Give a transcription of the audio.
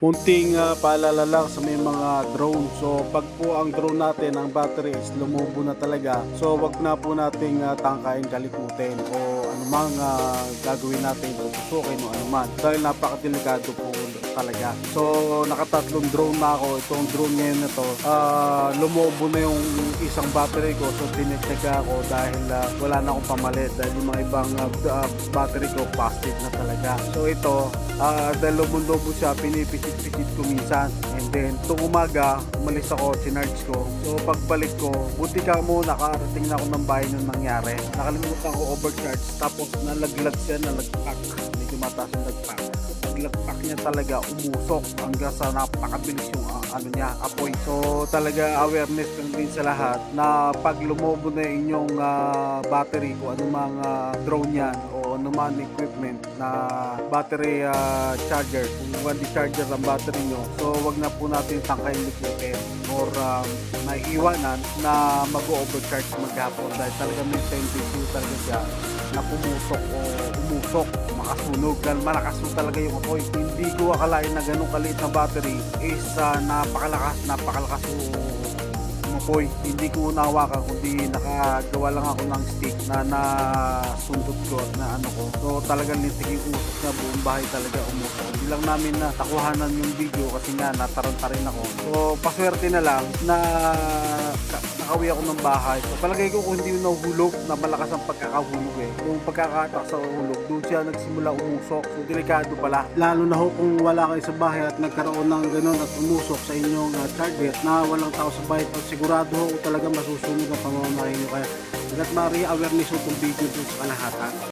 Munting ah, paalala lang sa may mga drone. So pag po ang drone natin, ang battery is lumubo na talaga. So wag na po nating ah, tangkain kalikutin o anumang ah, gagawin natin tutusukin o anuman. Dahil napakadelikado po talaga. So nakatatlong drone na ako. Itong drone ngayon na to, ah, lumubo na yung isang battery ko. So tinityaga ako dahil ah, wala na akong pamalit. Dahil yung mga ibang ah, ah, battery ko plastic na talaga. So ito, Ah, dahil lubon-lobo siya, pinipisit-pisit ko minsan. And then, itong umaga, umalis ako, sinarge ko. So, pagbalik ko, buti ka mo, nakarating na ako ng bahay nung nangyari. Nakalimutan ko overcharge, tapos nalaglag siya, nalagpak. Medyo mataas yung lagpak. Paglagpak niya talaga, umusok hanggang sa napakabilis yung ah, ano niya, apoy. So, talaga awareness lang din sa lahat na pag lumobo na inyong ah, battery ko, anumang ah, drone yan o anuman equipment na battery ah, charger kung hindi charger ang battery nyo so wag na po natin tangkayin likutin or um, maiiwanan na mag-overcharge maghapon dahil talaga may tendency talaga siya na pumusok o umusok makasunog dahil malakas po talaga yung apoy hindi ko akalain na ganun kaliit na battery is ah, napakalakas napakalakas yung umapoy. Hindi ko nahawakan kundi nakagawa lang ako ng stick na nasundot ko na ano ko. So talagang lintik yung usok na buong bahay talaga umusok. Hindi lang namin na takuhanan yung video kasi nga nataranta rin ako. So paswerte na lang na nakauwi ako ng bahay. So palagay ko kung hindi nahuhulog na malakas ang pagkakahulog eh. Kung pagkakatak sa hulog, doon siya nagsimula umusok. So delikado pala. Lalo na ho kung wala kayo sa bahay at nagkaroon ng ganun at umusok sa inyong uh, target na walang tao sa bahay. At sigurado ho talaga masusunod ang pamamahay nyo. Kaya hanggat maaari awareness ho itong video sa kalahatan.